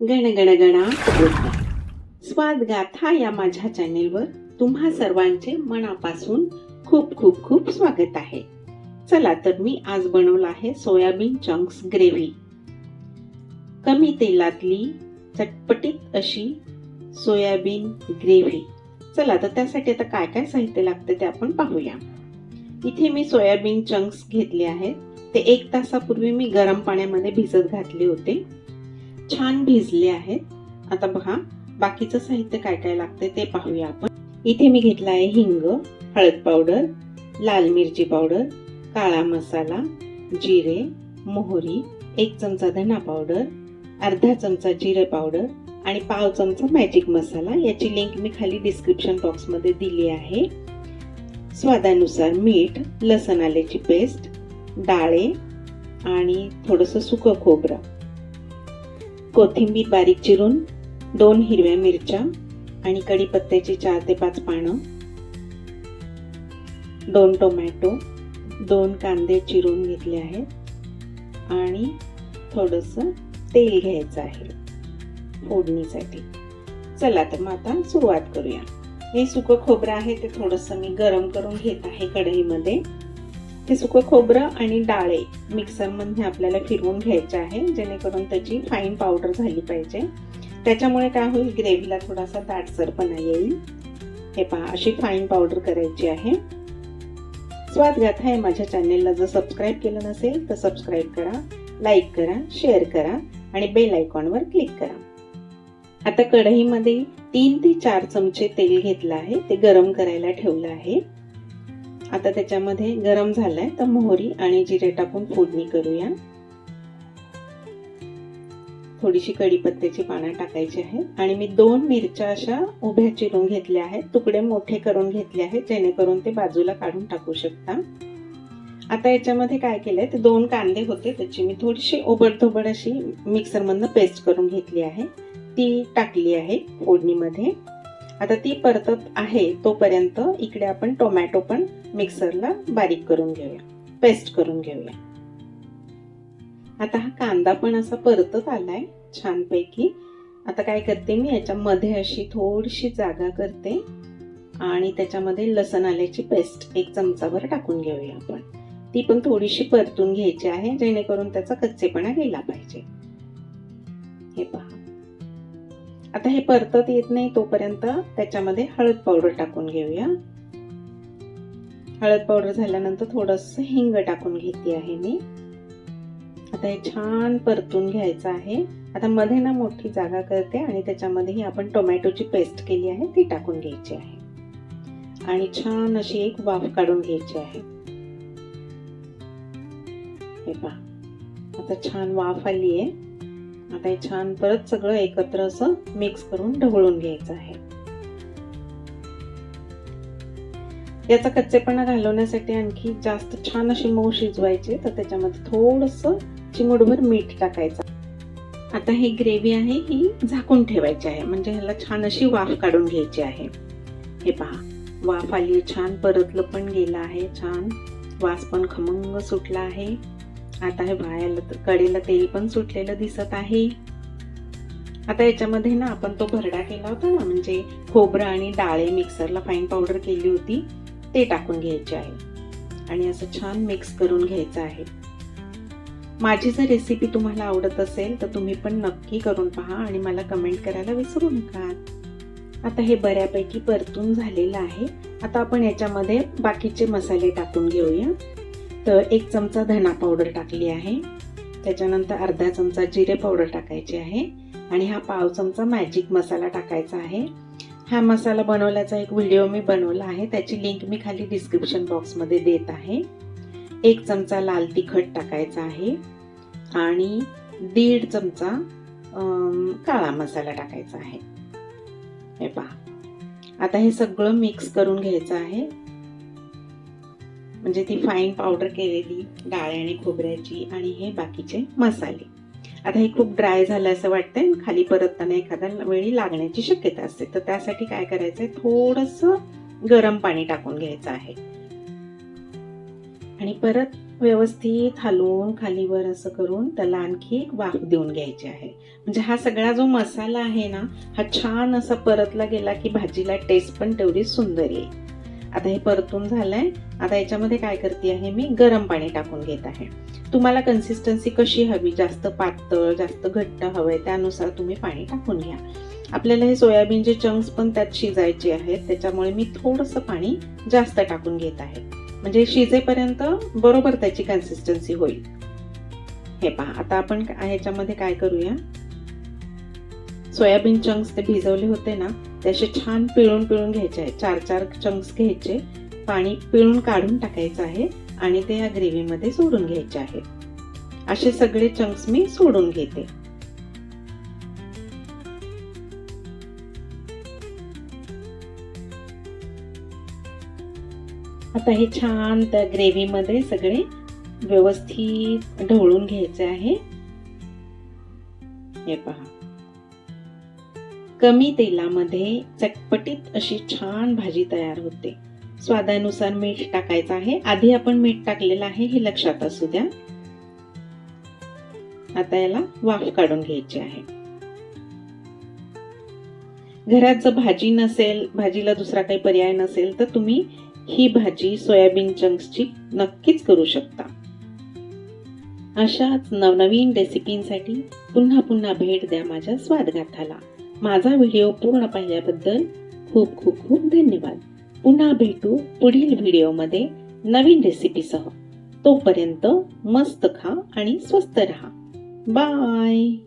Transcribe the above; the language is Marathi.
गणगणगणा बोलते स्वाद गाथा या माझ्या चॅनेलवर तुम्हा सर्वांचे मनापासून खूप खूप खूप स्वागत आहे. चला तर मी आज बनवलं आहे सोयाबीन चंक्स ग्रेव्ही कमी तेलातली चटपटीत अशी सोयाबीन ग्रेव्ही चला तर त्यासाठी आता काय काय साहित्य लागतं ते आपण पाहूया. इथे मी सोयाबीन चंक्स घेतले आहेत. ते एक तासापूर्वी मी गरम पाण्यामध्ये भिजत घातले होते. छान भिजले आहेत. आता बघा बाकीचं साहित्य काय काय लागते ते पाहूया आपण. इथे मी घेतला आहे हिंग हळद पावडर लाल मिरची पावडर काळा मसाला जिरे मोहरी एक चमचा धना पावडर अर्धा चमचा जिरे पावडर आणि पाव चमचा मॅजिक मसाला याची लिंक मी खाली डिस्क्रिप्शन बॉक्समध्ये दिली आहे. स्वादानुसार मीठ लसण आल्याची पेस्ट डाळे आणि थोडंसं सुकं खोबरं. कोथिंबीर बारीक चिरून दोन हिरव्या मिरच्या आणि कढीपत्त्याची चार ते पाच पानं दोन टोमॅटो दोन कांदे चिरून घेतले आहेत आणि थोडंसं तेल घ्यायचं आहे फोडणीसाठी. चला तर मग आता सुरुवात करूया. हे सुकं खोबरं आहे ते थोडंसं मी गरम करून घेत आहे कढईमध्ये. हे सुकं खोबरं आणि डाळे मिक्सरमध्ये आपल्याला फिरवून घ्यायचे आहे जेणेकरून त्याची फाईन पावडर झाली पाहिजे. त्याच्यामुळे काय होईल ग्रेव्हीला थोडासा दाटसरपणा येईल. हे पहा अशी फाईन पावडर करायची आहे. स्वाद गाथा आहे माझ्या चॅनेलला जर सबस्क्राईब केलं नसेल तर सबस्क्राईब करा लाईक करा शेअर करा आणि बेल आयकॉनवर क्लिक करा. आता कढईमध्ये तीन ते चार चमचे तेल घेतलं आहे. ते गरम करायला ठेवलं आहे. आता त्याच्यामध्ये गरम झालंय तर मोहरी आणि जिरे टाकून फोडणी करूया. थोडीशी कढीपत्त्याची पानं टाकायची आहेत आणि मी दोन मिरच्या अशा उभ्या चिरून घेतल्या आहेत तुकडे मोठे करून घेतले आहेत जेणेकरून ते बाजूला काढून टाकू शकता. आता याच्यामध्ये काय केलंय ते दोन कांदे होते त्याची मी थोडीशी ओबडधोबड अशी मिक्सरमधनं पेस्ट करून घेतली आहे. ती टाकली आहे फोडणीमध्ये. आता ती परतत आहे तोपर्यंत इकडे आपण टोमॅटो पण मिक्सरला बारीक करून घेऊया. पेस्ट करून घेऊया. आता हा कांदा पण असा परतत आलाय छानपैकी. आता काय करते मी याच्यामध्ये अशी थोडीशी जागा करते आणि त्याच्यामध्ये लसण आल्याची पेस्ट एक चमचाभर टाकून घेऊया आपण. ती पण थोडीशी परतून घ्यायची आहे जेणेकरून त्याचा कच्चेपणा गेला पाहिजे. हे पहा. आता हे परतत येत नाही तोपर्यंत त्याच्यामध्ये हळद पावडर टाकून घेऊया. हळद पावडर झाल्यानंतर थोडस हिंग टाकून घेते आहे मी. आता हे छान परतून घ्यायचं आहे. आता मध्ये ना मोठी जागा करते आणि त्याच्यामध्येही आपण टोमॅटोची पेस्ट केली आहे ती टाकून घ्यायची आहे. आणि छान अशी एक वाफ काढून घ्यायची आहे. हे पहा. आता छान वाफ आली आहे आता हे छान परत सगळं एकत्र असं मिक्स करून ढवळून घ्यायचं आहे. याचा कच्चेपणा घालवण्यासाठी आणखी जास्त छान अशी मऊ शिजवायची तर त्याच्यामध्ये थोडस चिमूटभर मीठ टाकायचं. आता ही ग्रेव्ही आहे ही झाकून ठेवायची आहे. म्हणजे ह्याला छान अशी वाफ काढून घ्यायची आहे. हे पहा वाफ आली छान परतलं पण गेलं आहे छान वास पण खमंग सुटला आहे. आता हे बायाला कडेला तेल पण सुटलेलं दिसत आहे. आता याच्यामध्ये ना आपण तो भरडा केला होता ना म्हणजे खोबरं आणि डाळे मिक्सरला फाईन पावडर केली होती ते टाकून घ्यायचे आहे. आणि असं छान मिक्स करून घ्यायचं आहे. माझी जर रेसिपी तुम्हाला आवडत असेल तर तुम्ही पण नक्की करून पहा आणि मला कमेंट करायला विसरू नका. आता हे बऱ्यापैकी परतून झालेलं आहे. आता आपण याच्यामध्ये बाकीचे मसाले टाकून घेऊया. तर एक चमचा धना पावडर टाकली आहे. त्याच्यानंतर अर्धा चमचा जिरे पावडर टाकायची आहे. आणि हा पाव चमचा मॅजिक मसाला टाकायचा आहे. हा मसाला बनवल्याचा एक व्हिडिओ मी बनवला आहे. त्याची लिंक मी खाली डिस्क्रिप्शन बॉक्समध्ये देत आहे. एक चमचा लाल तिखट टाकायचा आहे. आणि दीड चमचा काळा मसाला टाकायचा आहे. हे पहा. आता हे सगळं मिक्स करून घ्यायचं आहे. म्हणजे ती फाईन पावडर केलेली डाळ आणि खोबऱ्याची आणि हे बाकीचे मसाले. आता हे खूप ड्राय झालं असं वाटतंय खाली परतताना एखाद्या वेळी लागण्याची शक्यता असते. तर त्यासाठी काय करायचंय? थोडस गरम पाणी टाकून घ्यायचं आहे. आणि परत व्यवस्थित हलवून खालीवर असं करून त्याला आणखी एक वाफ देऊन घ्यायची आहे. म्हणजे हा सगळा जो मसाला आहे ना हा छान असा परतला गेला की भाजीला टेस्ट पण तेवढी सुंदर येईल. आता हे परतून झालंय. आता याच्यामध्ये काय करते आहे मी? गरम पाणी टाकून घेत आहे. तुम्हाला कन्सिस्टन्सी कशी हवी? जास्त पातळ जास्त घट्ट हवंय त्यानुसार तुम्ही पाणी टाकून घ्या. आपल्याला हे सोयाबीनचे चंक्स पण त्यात शिजायचे आहेत. त्याच्यामुळे मी थोडंसं पाणी जास्त टाकून घेत आहे. म्हणजे शिजेपर्यंत बरोबर त्याची कन्सिस्टन्सी होईल. हे पहा आता आपण ह्याच्यामध्ये काय करूया? सोयाबीन चंक्स ते भिजवले होते ना त्याचे छान पिळून पिळून घ्यायचे आहे. चार चार चंक्स घ्यायचे. पाणी पिळून काढून टाकायचं आहे आणि ते या ग्रेव्हीमध्ये सोडून घ्यायचे आहे. असे सगळे चंक्स मी सोडून घेते. आता हे छान त्या ग्रेव्हीमध्ये सगळे व्यवस्थित ढवळून घ्यायचे आहे. हे पहा. कमी तेलामध्ये चटपटीत अशी छान भाजी तयार होते. स्वादानुसार मीठ टाकायचं आहे. आधी आपण मीठ टाकलेलं आहे हे लक्षात असू द्या. आता याला वाफ काढून घ्यायची आहे. घरात जर भाजी नसेल भाजीला दुसरा काही पर्याय नसेल तर तुम्ही ही भाजी सोयाबीन चंक्सची नक्कीच करू शकता. अशाच नवनवीन रेसिपींसाठी पुन्हा पुन्हा भेट द्या माझ्या स्वादगाथाला. माझा व्हिडिओ पूर्ण पाहिल्याबद्दल खूप खूप खूप धन्यवाद. पुन्हा भेटू पुढील व्हिडिओमध्ये नवीन रेसिपीसह. तोपर्यंत मस्त खा आणि स्वस्त रहा. बाय!